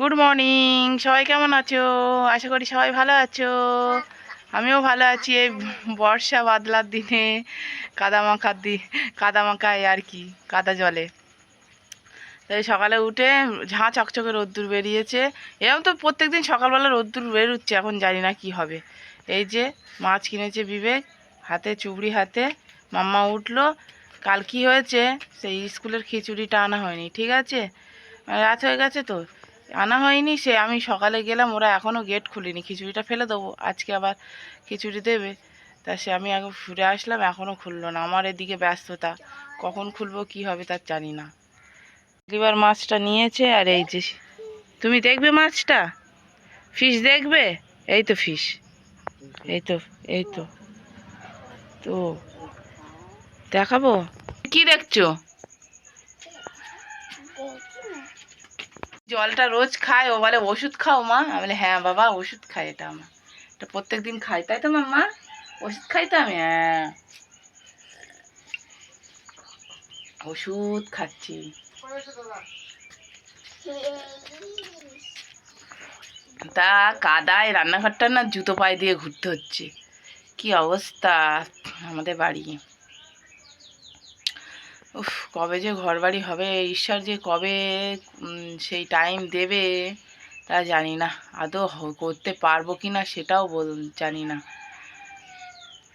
Good morning সবাই কেমন আছো? আশা করি সবাই ভালো আছো। আমিও ভালো আছি এই বর্ষা বাদলার দিনে কাদা মাখার দি কাদা মাখায় আর কি, কাদা জলে। তাই সকালে উঠে ঝাঁ চকচকে রোদ্দুর বেরিয়েছে। এরকম তো প্রত্যেক দিন সকালবেলা রোদ্দুর বেরোচ্ছে, এখন জানি না কি হবে। এই যে মাছ কিনেছে বিবেক, হাতে চুবড়ি হাতে, মাম্মা উঠল। কাল কি হয়েছে? সেই স্কুলের খিচুড়িটা আনা হয়নি, ঠিক আছে? রাত হয়ে গেছে তো? আনা হয়নি, সে আমি সকালে গেলাম, ওরা এখনও গেট খুলিনি। খিচুড়িটা ফেলে দেবো, আজকে আবার খিচুড়ি দেবে। তা সে আমি এখন ফিরে আসলাম এখনও খুললো না। আমার এদিকে ব্যস্ততা, কখন খুলবো, কি হবে তার জানি না। এবার মাছটা নিয়েছে, আর এই যে তুমি দেখবে মাছটা? ফিশ দেখবে? এই তো ফিশ এই তো এই তো। তো, দেখাবো। কি দেখছ? জলটা রোজ খায়, ও বলে, ওষুধ খাও মা। আমি বলে হ্যাঁ বাবা, ওষুধ খাই এটা আমার এটা প্রত্যেক দিন খাই, তাই তো মা? ওষুধ খাই তো আমি? হ্যাঁ। ওষুধ খাচ্ছি। তা কাদায় রান্নাঘরটা না জুতো পায়ে দিয়ে ঘুরতে হচ্ছে। কি অবস্থা আমাদের বাড়ি? উফ, কবে যে ঘর বাড়ি হবে, ঈশ্বর যে কবে সেই টাইম দেবে, তা জানি না। আদৌ করতে পারব কি না সেটাও বল, জানি না।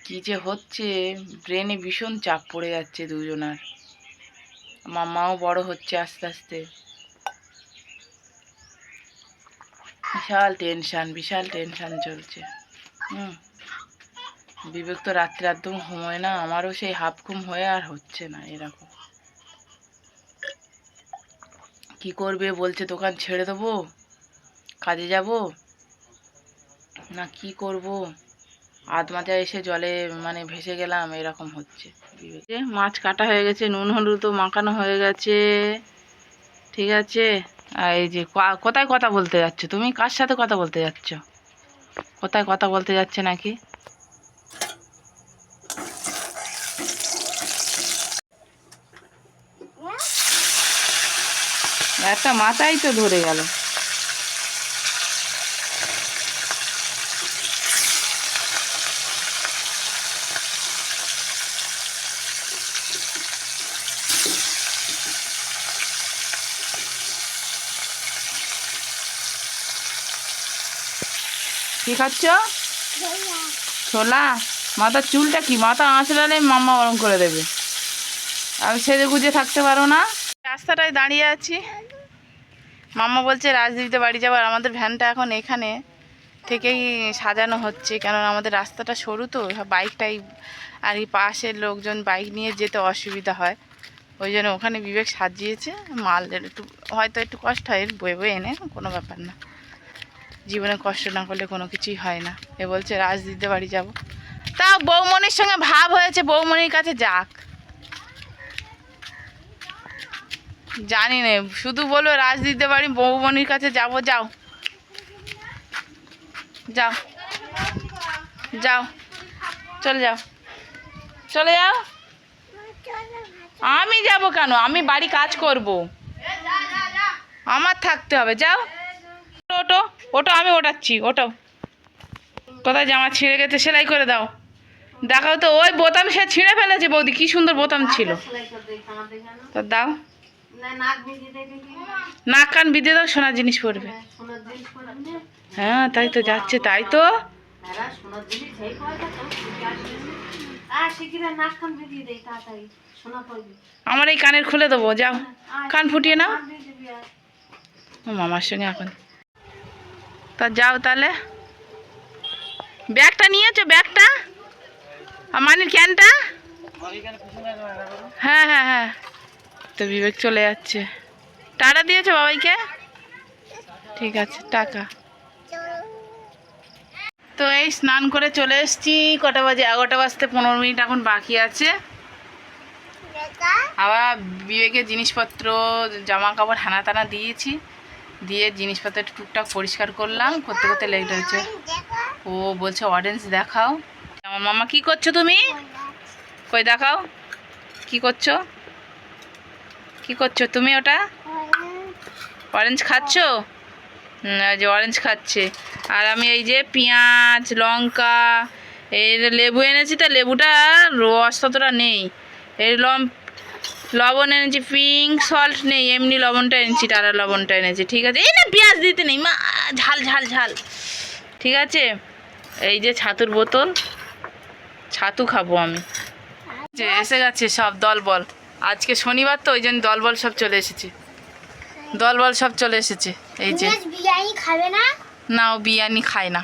কি যে হচ্ছে ব্রেনে ভীষণ চাপ পড়ে যাচ্ছে দুজনার। মাম্মাও বড় হচ্ছে আস্তে আস্তে। বিশাল টেনশান বিশাল টেনশান চলছে। হুম। বিবেক তো রাত্রে একদম ঘুমোয় না, আমারও সেই হাফ ঘুম হয়ে আর হচ্ছে না, এরকম। কি করবে বলছে, দোকান ছেড়ে দেবো? কাজে যাব? না, কি করব? আধমাথা এসে জলে মানে ভেসে গেলাম, এরকম হচ্ছে। মাছ কাটা হয়ে গেছে, নুন, হলুদ মাখানো হয়ে গেছে। ঠিক আছে? আর এই যে কোথায় কথা বলতে যাচ্ছ? তুমি কার সাথে কথা বলতে যাচ্ছ? কোথায় কথা বলতে যাচ্ছে নাকি? একটা মাথাই তো ধরে গেল। কি খাচ্ছ? ছোলা। মাথার চুলটা কি? মাথা আঁচড়ালে মাম্মা গরম করে দেবে। আমি সেজে গুজে থাকতে পারো না। রাস্তাটায় দাঁড়িয়ে আছি। মাম্মা বলছে রাজদীপতে বাড়ি যাবার আমাদের ভ্যানটা এখন এখানে থেকেই সাজানো হচ্ছে, কেননা আমাদের রাস্তাটা সরু তো বাইকটাই আর এই পাশের লোকজন বাইক নিয়ে যেতে অসুবিধা হয়। ওই জন্য ওখানে বিবেক সাজিয়েছে, মাল একটু, হয়তো একটু কষ্ট হয় বয়ে বয়ে এনে, কোনো ব্যাপার না। জীবনে কষ্ট না করলে কোনো কিছুই হয় না। এ বলছে রাজদীপতে বাড়ি যাব। তা বৌমনির সঙ্গে ভাব হয়েছে, বৌমনির কাছে যাক। জানি না শুধু বলবে রাজদীপদের বাড়ি বৌমনির কাছে যাব যাও। যাও। যাও। চলে যাও। চলে যাও। আমি যাব কেন? আমি বাড়ি কাজ করব। আমার থাকতে হবে যাও। ওটো ওটো আমি ওঠাচ্ছি ওটো। কোথায় জামা ছিঁড়ে গেছে সেলাই করে দাও। দেখাও তো ওই বোতাম সে ছিঁড়ে ফেলেছে বৌদি কি সুন্দর বোতাম ছিল। তা দাও। নাক কান বিদে দাও সোনার জিনিস পড়বে হ্যাঁ তাই তো যাচ্ছে তাই তো। আমার এই কানের খুলে দেবো যাও। কান ফুটিয়ে নাও। মামার সঙ্গে এখন। তা যাও তাহলে। ব্যাগটা নিয়েছো ব্যাগটা? আর মানির ক্যানটা? হ্যাঁ হ্যাঁ হ্যাঁ। তো বিবেক চলে যাচ্ছে। টাটা দিয়েছ বাবাইকে? ঠিক আছে টাকা তো এই স্নান করে চলে এসেছি, কটা বাজে? এগারোটা বাজতে পনেরো মিনিট এখন বাকি আছে। আবার বিবেকের জিনিসপত্র জামা কাপড় হানা টানা দিয়েছি। দিয়ে জিনিসপত্র টুকটাক পরিষ্কার করলাম, করতে করতে লেট হয়েছে। ও বলছে অরেঞ্জ দেখাও। আমার মামা, কি করছ তুমি? কই, দেখাও। কি করছ? কি করছ তুমি ওটা? অরেঞ্জ খাচ্ছো? যে অরেঞ্জ খাচ্ছে। আর আমি এই যে পেঁয়াজ, লঙ্কা এই লেবু এনেছি তা, লেবুটা রস ততটা নেই। এই লম লবণ এনেছি পিঙ্ক সল্ট নেই, এমনি লবণটা এনেছি টারা লবণটা এনেছি, ঠিক আছে? এই না, পেঁয়াজ দিতে নেই, মা, ঝাল ঝাল ঝাল। ঠিক আছে? এই যে ছাতুর বোতল, ছাতু খাব আমি। যে, এসে গেছে সব দলবল আজকে শনিবার তো ওই জন্য দলবল সব চলে এসেছে। দলবল সব চলে এসেছে এই যে। খাবে না? না ও বিরিয়ানি খায় না।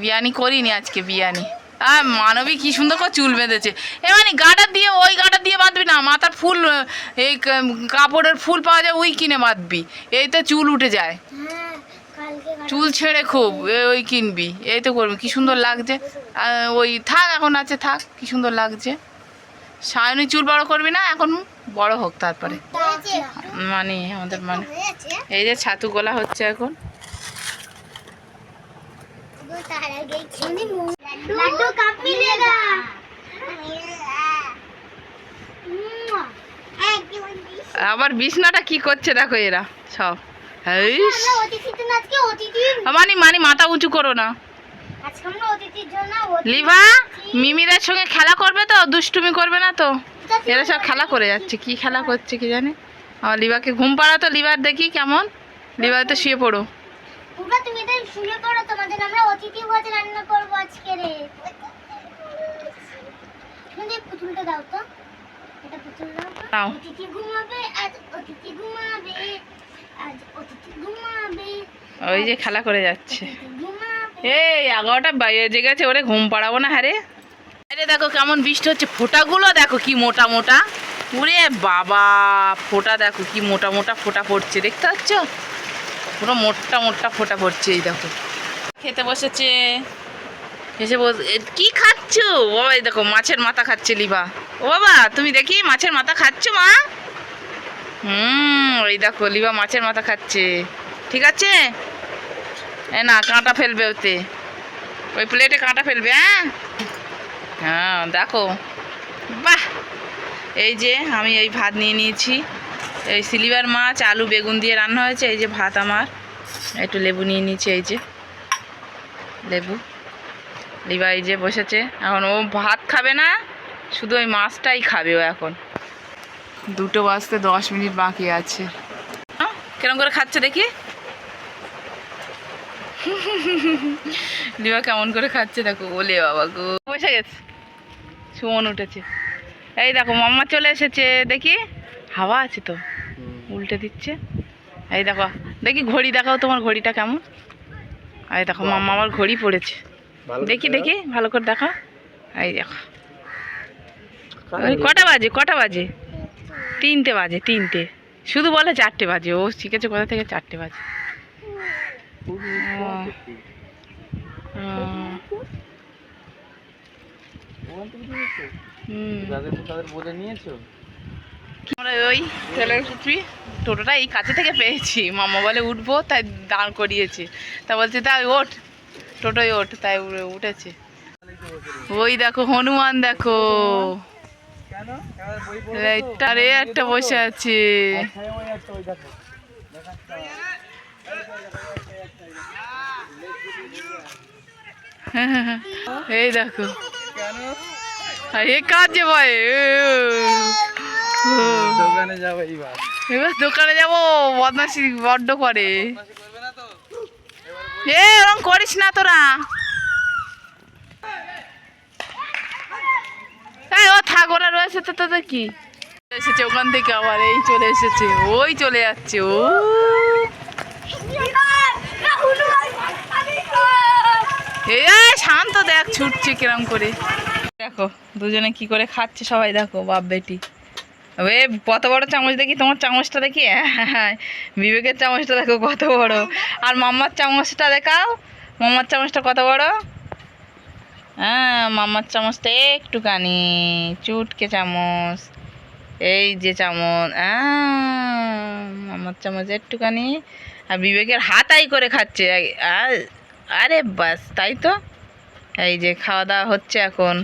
বিরিয়ানি করিনি আজকে বিরিয়ানি। আর মানবী কি সুন্দর করে চুল বেঁধেছে। এ মানে গাটা দিয়ে ওই গাটা দিয়ে বাঁধবি না মাথার ফুল এই কাপড়ের ফুল পাওয়া যায় ওই কিনে বাঁধবি। এই তো চুল উঠে যায়। হ্যাঁ চুল ছেড়ে খুব ওই কিনবি। এই তো করবি কি সুন্দর লাগছে। আর ওই থাক এখন আছে থাক কি সুন্দর লাগছে। সায়নিক চুল বড় করবি না এখন বড় হোক তারপরে। মানে আমাদের মানে। এই যে ছাতু গোলা হচ্ছে এখন। আবার বিছনাটা কি করছে দেখো এরা সব। মানে মানে মাথা উঁচু করো না। লিভা? মিমিদের সঙ্গে খেলা করবে তো দুষ্টুমি করবে না তো? এরা সব খেলা করে যাচ্ছে কি খেলা করছে কি জানে? আমার লিভাকে ঘুম পাড়া তো লিভার দেখি কেমন? লিভার তো শুয়ে পড়ো। তোমরা তুমি তো শুয়ে পড়ো তোমাদের আমরা অতিথি ভোজ রান্না করব আজকে রে। তুমি পুতুলটা দাও তো। এটা পুতুল দাও অতিথি ঘুমাবে আজ অতিথি ঘুমাবে আজ অতিথি ঘুমাবে। ওই যে খেলা করে যাচ্ছে। এই এগারোটা বেজে গেছে ওরে ঘুম পাড়াবো না হারে। আরে দেখো কেমন বৃষ্টি হচ্ছে। ফোঁটাগুলো দেখো কি মোটা মোটা। ওরে বাবা, ফোঁটা দেখো কি মোটা মোটা ফোঁটা পড়ছে। দেখতে পাচ্ছ? পুরো মোটা মোটা ফোঁটা পড়ছে এই দেখো। খেতে বসেছে। এসে বস কি খাচ্ছ? বাবা এই দেখো, মাছের মাথা খাচ্ছে লিবা ও বাবা, তুমি দেখি মাছের মাথা খাচ্ছ মা? হুম ওই দেখো লিবা মাছের মাথা খাচ্ছে। ঠিক আছে? এ না, কাঁটা ফেলবে ওতে। ওই প্লেটে কাঁটা ফেলবে হ্যাঁ? হ্যাঁ দেখো। বাহ! এই যে আমি এই ভাত নিয়ে নিয়েছি। এই সিলিভার মাছ, আলু, বেগুন দিয়ে রান্না হয়েছে। এই যে ভাত আমার। একটু লেবু নিয়ে নিয়েছি, এই যে। লেবু। লিবা এই যে বসেছে। এখন ও ভাত খাবে না, শুধু ওই মাছটাই খাবে ও এখন। দুটো বাজতে দশ মিনিট বাকি আছে। কিরম করে খাচ্ছে দেখি? লিবা কেমন করে খাচ্ছে দেখো। ওলে বাবা গো। বসে গেছে। সুমন উঠেছে। এই দেখো মাম্মা চলে এসেছে দেখি। হাওয়া আছে তো উল্টে দিচ্ছে। এই দেখো দেখি ঘড়ি দেখাও তোমার ঘড়িটা কেমন। এই দেখো মাম্মা আমার ঘড়ি পড়েছে। দেখি দেখি ভালো করে দেখো এই দেখো। কটা বাজে কটা বাজে? তিনটে বাজে তিনটে। শুধু বলে চারটে বাজে ও শিখেছে কোথা থেকে চারটে বাজে। ও। ও। হুম। তাদের বোঝে নিয়েছো আমরা ওই টোটোটা এই কাছে থেকে পেয়েছি। মামা বলে, উঠবো। তাই দাঁড় করিয়েছে। তা বলছে তাই ওঠ। টোটোয় ওঠ, তাই উঠেছে। ওই দেখো, হনুমান দেখো। বই এইটারে একটা বসে আছে। এই দেখো। এ কাজে ভয় দোকানে যাব এইবার। এবার দোকানে যাব বদমাসি বড্ড করে। এ এরকম করিস না তোরা। এই ও থাক ওরা রয়েছে তো তোদের কি? এসেছে ওখান থেকে আবার এই চলে এসেছে ওই চলে যাচ্ছে ও। এই, শান্ত দেখ ছুটছে কিরম করে। দেখো, দুজনে কি করে খাচ্ছে সবাই দেখো, বাপ বেটি এ কত বড় চামচ দেখি, তোমার চামচটা দেখি? হ্যাঁ বিবেকের চামচটা দেখো কত বড়। আর মাম্মার চামচটা দেখাও। মাম্মার চামচটা কত বড়? হ্যাঁ মাম্মার চামচটা একটুখানি, চুটকে চামচ, এই যে চামচ হ্যাঁ মাম্মার চামচ একটুখানি। আর বিবেকের হাতাই করে খাচ্ছে। আরে বাস, তাই তো? এই যে খাওয়া দাওয়া হচ্ছে এখন।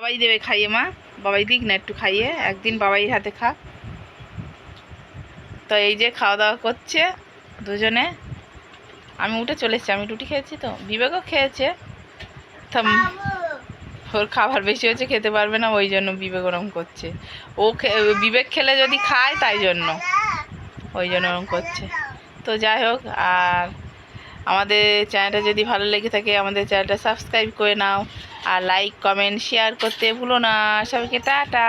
বাবাই দেবে খাইয়ে, মা। বাবাই দিক, না একটু খাইয়ে। একদিন বাবাই হাতে খা। তো এই যে খাওয়া দাওয়া করছে দুজনে। আমি উঠে চলে এসেছি। আমি রুটি খেয়েছি তো। বিবেকও খেয়েছে। ওর খাবার বেশি হচ্ছে খেতে পারবে না, ওই জন্য বিবেক ওরম করছে। ও বিবেক খেলে যদি খায়, তাই জন্য। ওই জন্য ওরম করছে। তো যাই হোক, আর আমাদের চ্যানেলটা যদি ভালো লেগে থাকে, আমাদের চ্যানেলটা সাবস্ক্রাইব করে নাও। আর লাইক কমেন্ট শেয়ার করতে ভুলো না। সবাইকে টাটা।